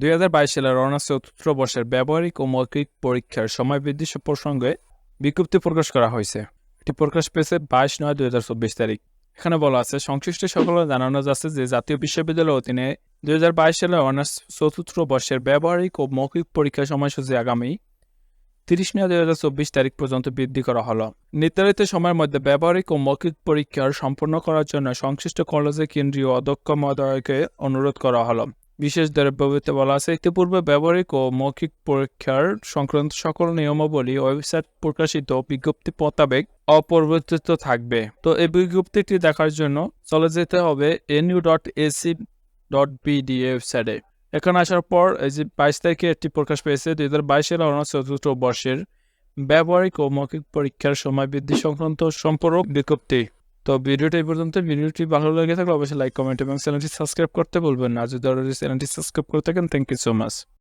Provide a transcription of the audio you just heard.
দুই হাজার বাইশ সালের অনার্স চতুর্থ বর্ষের ব্যবহারিক ও মৌখিক পরীক্ষার সময় বৃদ্ধি প্রসঙ্গে বিজ্ঞপ্তি প্রকাশ করা হয়েছে। এটি প্রকাশ পেয়েছে বাইশ নয় দুই হাজার চব্বিশ তারিখ। এখানে বলা আছে, সংশ্লিষ্ট সকলে জানানো যাচ্ছে যে জাতীয় বিশ্ববিদ্যালয়ের অধীনে দুই হাজার বাইশ সালে অনার্স চতুর্থ বর্ষের ব্যবহারিক ও মৌখিক পরীক্ষার সময়সূচি আগামী তিরিশ নয় দুই হাজার চব্বিশ তারিখ পর্যন্ত বৃদ্ধি করা হলো। নির্ধারিত সময়ের মধ্যে ব্যবহারিক ও মৌখিক পরীক্ষার সম্পন্ন করার জন্য সংশ্লিষ্ট কলেজের কেন্দ্রীয় অধ্যক্ষ মহোদয়কে অনুরোধ করা হলো। বিশেষ দ্বারা ব্যবহৃত বলা আছে। ইতিপূর্বে ব্যবহারিক ও মৌখিক পরীক্ষার সংক্রান্ত সকল নিয়মাবলী ওয়েবসাইট প্রকাশিত বিজ্ঞপ্তি মোতাবেক অপরিবর্তিত থাকবে। তো এই বিজ্ঞপ্তিটি দেখার জন্য চলে যেতে হবে NU dot AC dot BD ওয়েবসাইটে এখানে আসার পর এই যে বাইশ তারিখে একটি প্রকাশ পেয়েছে, দুই হাজার বাইশের চতুর্থ বর্ষের ব্যবহারিক ও মৌখিক পরীক্ষার সময় বৃদ্ধি সংক্রান্ত সম্পর্ক বিজ্ঞপ্তি। তো ভিডিওটা এই পর্যন্ত। ভিডিওটি ভালো লেগে থাকলে অবশ্যই লাইক কমেন্ট এবং চ্যানেলটি সাবস্ক্রাইব করতে বলবেন না। যদি চ্যানেলটি সাবস্ক্রাইব করে থাকেন থ্যাংক ইউ সো মাচ